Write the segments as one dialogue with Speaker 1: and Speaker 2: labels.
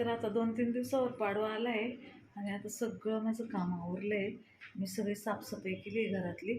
Speaker 1: तर आता दोन तीन दिवसावर पाडवा आला आहे आणि आता सगळं माझं काम आवरलं आहे मी सगळी साफसफाई केली आहे घरातली.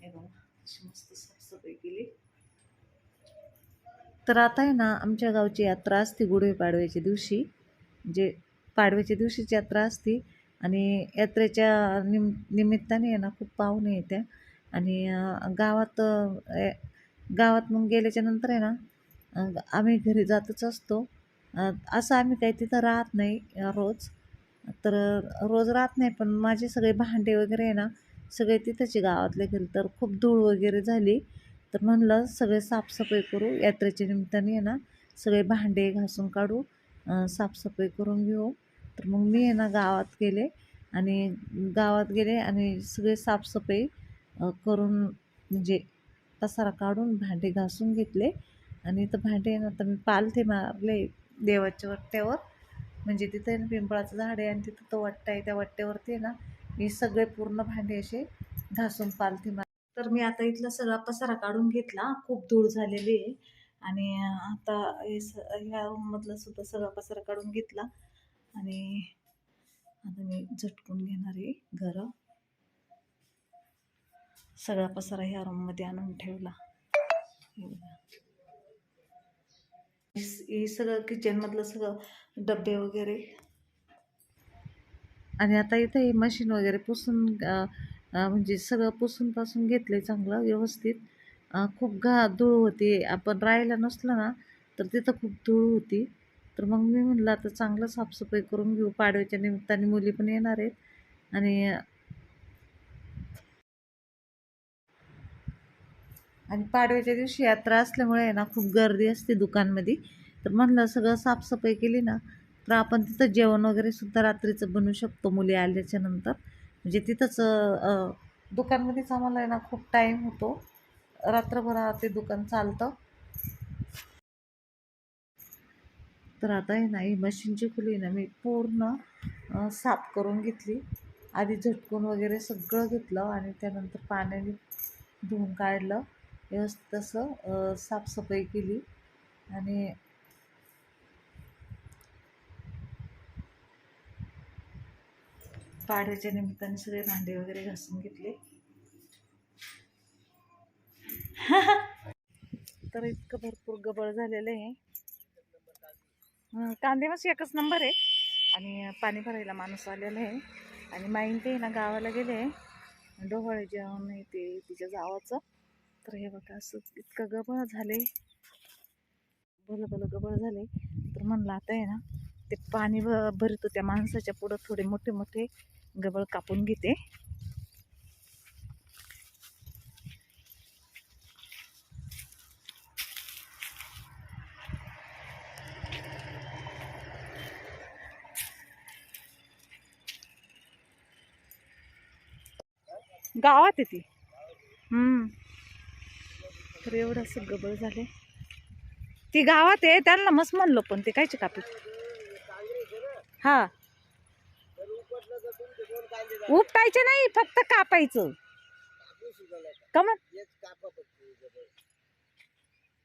Speaker 1: हे बघा अशी मस्त साफसफाई केली. तर आता आहे ना आमच्या गावची यात्रा असते गुढे पाडव्याच्या दिवशी. जे पाडव्याच्या दिवशीच यात्रा असते आणि यात्रेच्या निम निमित्ताने आहे ना खूप पाहुणे येत्या. आणि गावात ए- गावात मग गेल्याच्यानंतर आहे ना आम्ही घरी जातच असतो. असं आम्ही काही तिथं राहत नाही रोज. तर रोज राहत नाही पण माझे सगळे भांडे वगैरे आहे ना सगळे तिथंच गावातले गेले. घरी तर खूप धूळ वगैरे झाली. तर म्हणलं सगळे साफसफाई करू यात्रेच्या निमित्ताने आहे ना सगळे भांडे घासून काढू साफसफाई करून घेऊ. तर मग मी आहे ना गावात गेले आणि गावात गेले आणि सगळे साफसफाई करून म्हणजे पसारा काढून भांडे घासून घेतले. आणि इथं भांडे ना तर मी पालथे मारले. देवाच्या वट्ट्यावर. म्हणजे तिथे आहे ना पिंपळाचं झाड आहे आणि तिथं तो वाट्टा आहे. त्या वट्ट्यावरती आहे ना मी सगळे पूर्ण भांडे असे घासून पालथी मार तर मी आता इथला सगळा पसारा काढून घेतला. खूप धूळ झालेली आहे. आणि आता ह्या रूममधला सुद्धा सगळा पसारा काढून घेतला. आणि आता मी झटकून घेणार आहे घरं. सगळा पसारा ह्या रूममध्ये आणून ठेवला. हे सगळं किचनमधलं सगळं डबे वगैरे. आणि आता इथं हे मशीन वगैरे पुसून म्हणजे सगळं पुसून पासून घेतलं चांगलं व्यवस्थित. खूप घा धूळ होती. आपण राहायला नसलं ना तर तिथं खूप धूळ होती. तर मग मी म्हणलं आता चांगलं साफसफाई करून घेऊ. पाडव्याच्या निमित्ताने मुली पण येणार आहेत. आणि आणि पाडव्याच्या दिवशी यात्रा असल्यामुळे आहे ना खूप गर्दी असते दुकानमध्ये. तर म्हणलं सगळं साफसफाई केली ना तर आपण तिथं जेवण वगैरे सुद्धा रात्रीचं बनवू शकतो मुली आल्याच्यानंतर. म्हणजे तिथंच दुकानमध्येच आम्हाला आहे ना खूप टाईम होतो. रात्रभर ते दुकान चालतं. तर आता आहे ना ही मशीनची खुली ना मी पूर्ण साफ करून घेतली. आधी झटकून वगैरे सगळं घेतलं आणि त्यानंतर पाण्याने धुवून काढलं. व्यवस्थित तसं साफसफाई केली. आणि पाडव्याच्या निमित्ताने सगळे भांडे वगैरे घासून घेतले. तर इतकं भरपूर गबळ झालेलं आहे. हं, कांदे मस्त एकच नंबर आहे. आणि पाणी भरायला माणूस आलेला आहे. आणि माईन ते ना गावाला गेले डोहाळे जेवण आहे ते तिच्या जावाचं. तर हे बघा असं इतकं गबळ झाले भलं भलं गबळ झाले तर म्हणलं आता आहे ना ते पाणी भ भरतो त्या माणसाच्या पुढं थोडे मोठे मोठे गबळ कापून घेते. गावात आहे ती. हम्म. तर एवढं असं गबळ झाले ती गावात आहे. त्यांना मस्त म्हणलो पण ते कायचे कापी हा. उपटायचे नाही फक्त कापायचं. का मग?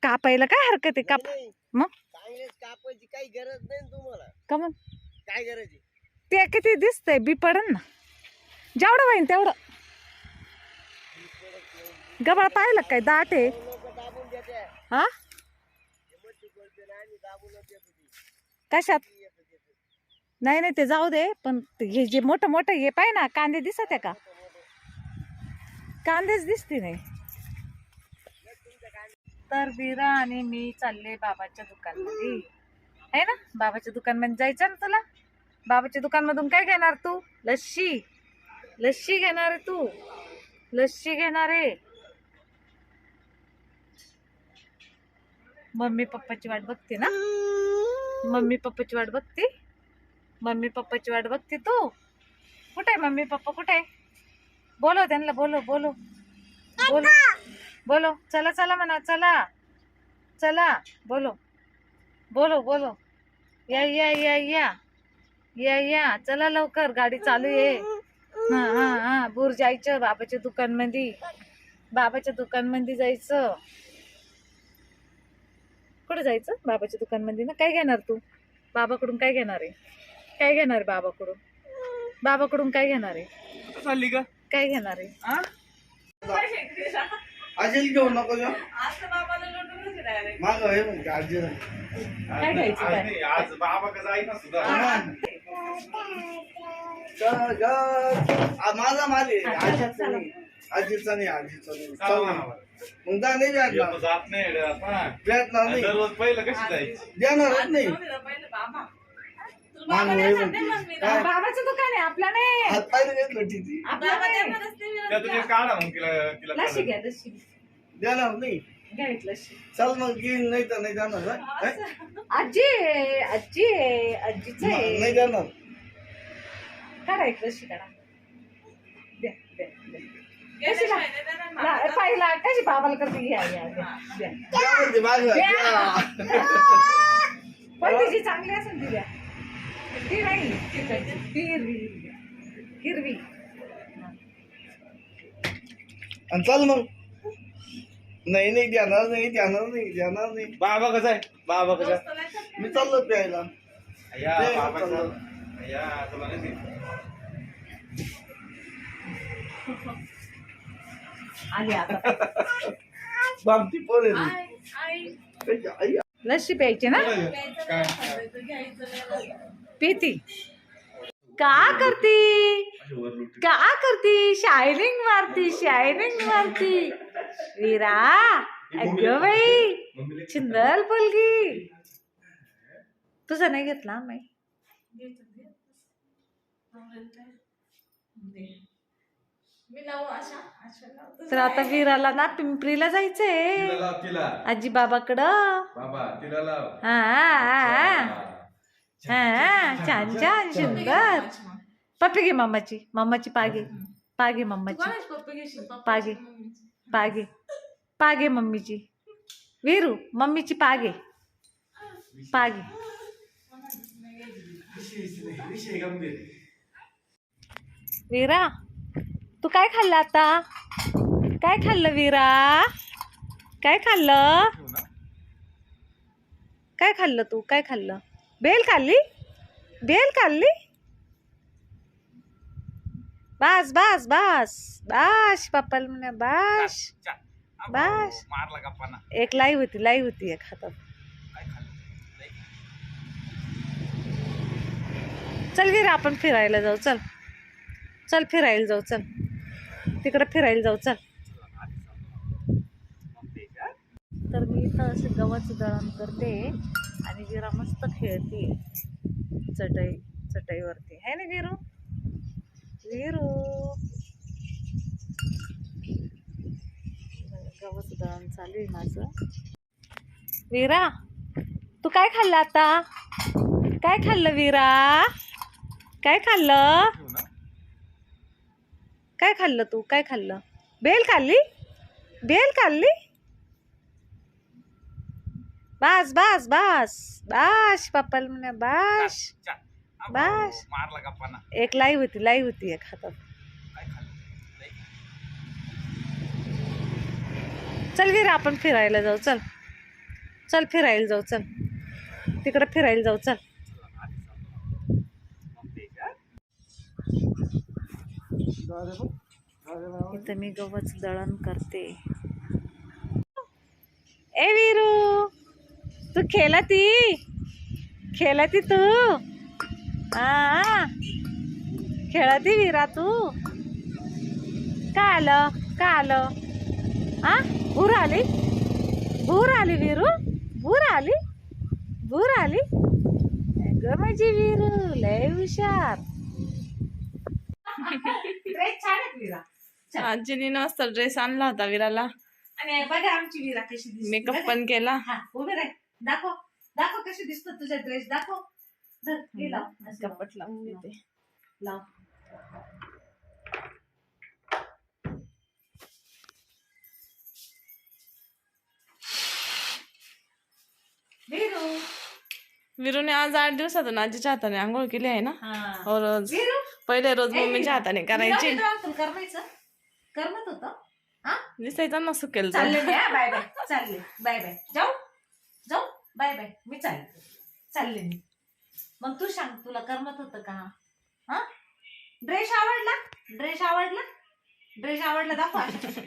Speaker 1: कापायला काय हरकत आहे? काप मग?
Speaker 2: चांगलेच कापायची काही गरज नाही ना तुम्हाला.
Speaker 1: का मग?
Speaker 2: काय गरज आहे?
Speaker 1: ते किती दिसतंय बी पडन ना. जेवढं होईन तेवढं. गबाळ पाहिलं काय? दाट आहे.
Speaker 2: लोक दाबून देते
Speaker 1: हा?
Speaker 2: मच्छी बोलते ना आम्ही दाबूनच देतो ती.
Speaker 1: कशात. नाही नाही ते जाऊ दे पण हे जे मोठं मोठं हे पाय ना कांदे दिसत आहे का? कांदेच दिसते नाही. तर वीरा आणि मी चालले बाबाच्या दुकानमध्ये. आहे ना? बाबाच्या दुकानमध्ये जायचं ना तुला? बाबाच्या दुकानमधून काय घेणार तू? लस्सी. लस्सी घेणार आहे तू. लस्सी घेणार आहे. मम्मी पप्पाची वाट बघते ना? मम्मी पप्पाची वाट बघते? मम्मी पप्पाची वाट बघते तू. कुठे मम्मी पप्पा? कुठे बोलो त्यांना बोलो बोलो बोलो बोलो चला चला म्हणा चला. चला. बोलो बोलो बोलो या या या या. या या. चला लवकर. गाडी चालू आहे हा हा हा. दूर जायचं बाबाच्या दुकानमध्ये बाबाच्या दुकानमध्ये जायचं. कुठे जायचं? बाबाच्या दुकानमध्ये ना? काय घेणार तू? बाबाकडून काय घेणार आहे? काय घेणार आहे बाबाकडून? बाबाकडून काय घेणार आहे?
Speaker 3: चालली का
Speaker 1: काय घेणार आहे?
Speaker 2: असेल घेऊ नको घेऊ माग आहे आजी
Speaker 1: काय घ्यायचं काय?
Speaker 3: नाही, आज बाबा कसं आहे ना सुद्धा
Speaker 2: माझा माल आहे. आजीचा नाही. आजीचा नाही आजीचा नाही.
Speaker 3: चला.
Speaker 2: मग जा नाही
Speaker 3: जात नाही.
Speaker 2: भेटणार नाही.
Speaker 3: दररोज पहिलं कशी जायची?
Speaker 2: देणारच नाही मान वय म्हणते. काय?
Speaker 1: बाबाचं दुकान आहे आपला नाही.
Speaker 2: हात पायला घेतलं तिची
Speaker 1: आपला नाही.
Speaker 3: त्यातून एक काढा मग तिला तिला
Speaker 1: लशी. घ्या लशी
Speaker 2: देणार नाही.
Speaker 1: घ्यायच लशी
Speaker 2: चल मग घेईन नाही तर नाही जाणार हा?
Speaker 1: आजी आहे, आजी आहे, आजीचं
Speaker 2: नाही जाणार.
Speaker 1: काढा एक लशी काढा. द्या द्या द्या. कशी ला- ला- पाहिला कशी बाबाला करते? घ्या घ्या द्या द्या.
Speaker 2: द्या म्हणते मागं. द्या.
Speaker 1: पण तिची चांगली असेल ती द्या. ती नाही. ती हिरवी. हिरवी.
Speaker 2: आणि चल मग. नाही नाही देणार नाही देणार नाही देणार नाही.
Speaker 3: बाबा कसा आहे? बाबा कसा आहे?
Speaker 2: मी चाललो प्यायला.
Speaker 3: या
Speaker 2: ते
Speaker 3: बाबा
Speaker 2: चाललं.
Speaker 3: या तुला नाही देत.
Speaker 1: आली आता.
Speaker 2: बामती पोर आहे ती. कशी आई.
Speaker 1: लस्सी प्यायची ना?
Speaker 3: काय?
Speaker 1: पिती का करती. का करती? शायनिंग मारती शायनिंग मारती. वीरा अगं बाई चिंदल पोलगी तुझा नाही घेतला मी तर आता वीराला ना पिंपरीला जायचंय. आजी बाबाकडं
Speaker 3: बाबा तिला लाव.
Speaker 1: हा हा, हा छान छान सुंदर पप्पी घे मामाची मामाची पागे पागे मम्माची। पागे पागे पागे मम्मीची। वीरू मम्मीची पागे। पागे। वीरा तू काय खाल्लं आता? काय खाल्लं वीरा? काय खाल्लं? काय खाल्लं तू? काय खाल्लं? बेल खाल्ली? बेल खाल्ली? बास बास बास. बास पप्पाला म्हणे बास. बस. एक लाई होती लाई होती एक हातात. चल वीरा आपण फिरायला जाऊ चल. चल फिरायला जाऊ चल. तिकडे फिरायला जाऊ चल. तर मी इथं असं गव्हाचं दळण करते. आणि विरा मस्त खेळते चटई चटईवरती. आहे ना विरू विरू गव्हाचं दळण चालू आहे माझं. विरा तू काय खाल्लं आता? काय खाल्लं विरा? काय खाल्लं?
Speaker 3: ना.
Speaker 1: काय खाल्लं तू? काय खाल्लं? बेल खाल्ली? बेल खाल्ली? बास बास बास. बास पप्पाला म्हणे बास. बस.
Speaker 3: मारला
Speaker 1: एक लाई होती लाई होती एक हातात. चल वीर आपण फिरायला जाऊ चल. चल फिरायला जाऊ चल. तिकडे फिरायला जाऊ चल. इथं मी गव्हाच दळण करते. ए वीरू! तू खेळती खेळती तू हा. खेळती वीरा तू. काय आलं? काय आलं? हा? भूर आली? भूर आली वीरू? भूर आली? भूर आली? ग माझी वीरू लय हुशार.
Speaker 4: आजीने मस्त ड्रेस आणला होता विराला.
Speaker 1: आणि बघा आमची वीरा कशी
Speaker 4: मेकअप. पण केला.
Speaker 1: हा उभे राह. दाखव दाखव कशी दिसतो तुझा ड्रेस दाखव. धर, हे लाव असं लाव.
Speaker 4: कपट लावून देते.
Speaker 1: लाव. वीरू.
Speaker 4: विरूने आज आठ दिवसातून आजीच्या हाताने आंघोळ केली आहे ना?
Speaker 1: हा.
Speaker 4: हो रोज.
Speaker 1: वीरू?
Speaker 4: पहिले रोज
Speaker 1: ए,
Speaker 4: मम्मीच्या हाताने करायची.
Speaker 1: करमायचं करमत होतं. हा?
Speaker 4: दिसायचं ना सुकेल
Speaker 1: चालले मी हा बाय बाय. चालले बाय बाय. जाऊ. जाऊ बाय बाय मी चालले. चालले मी. मग तू सांग तुला करमत होतं का? हा? ड्रेस आवडला? ड्रेस आवडला? ड्रेस आवडला दाखव.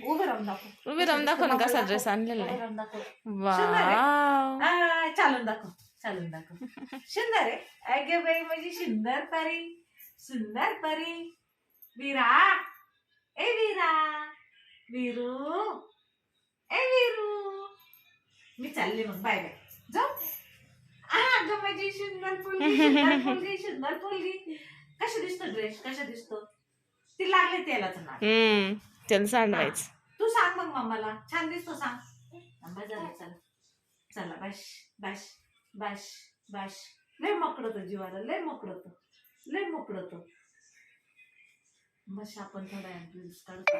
Speaker 1: उभं राहून दाखव.
Speaker 4: उभी राहून दाखव ना कसा. ड्रेस आणलेला
Speaker 1: उभं
Speaker 4: आहे
Speaker 1: राहून दाखव.
Speaker 4: वाव
Speaker 1: आ, चालून दाखव. चालून दाखव. सुंदर आहे. अगे बाई माझी सुंदर परी. सुंदर परी. वीरा. ए वीरा. वीरू. ए वीरू. मी चालले मग. Bye bye. जाऊ. आ ग माझी सुंदर पोलगी सुंदर पोलगी सुंदर पोलगी कशा दिसतो ड्रेस कशा दिसतो? ती लागले तेलाचं नाक.
Speaker 4: हम्म त्याला सांडायचं
Speaker 1: तू सांग मग मम्माला. छान दिसतो सांग. आंबा झाला चला. चला बस बस बस बस लय मोकळं होतं जीवाला लय मोकळं होतं. लय मोकळं होतं. बस आपण थोडा काढतो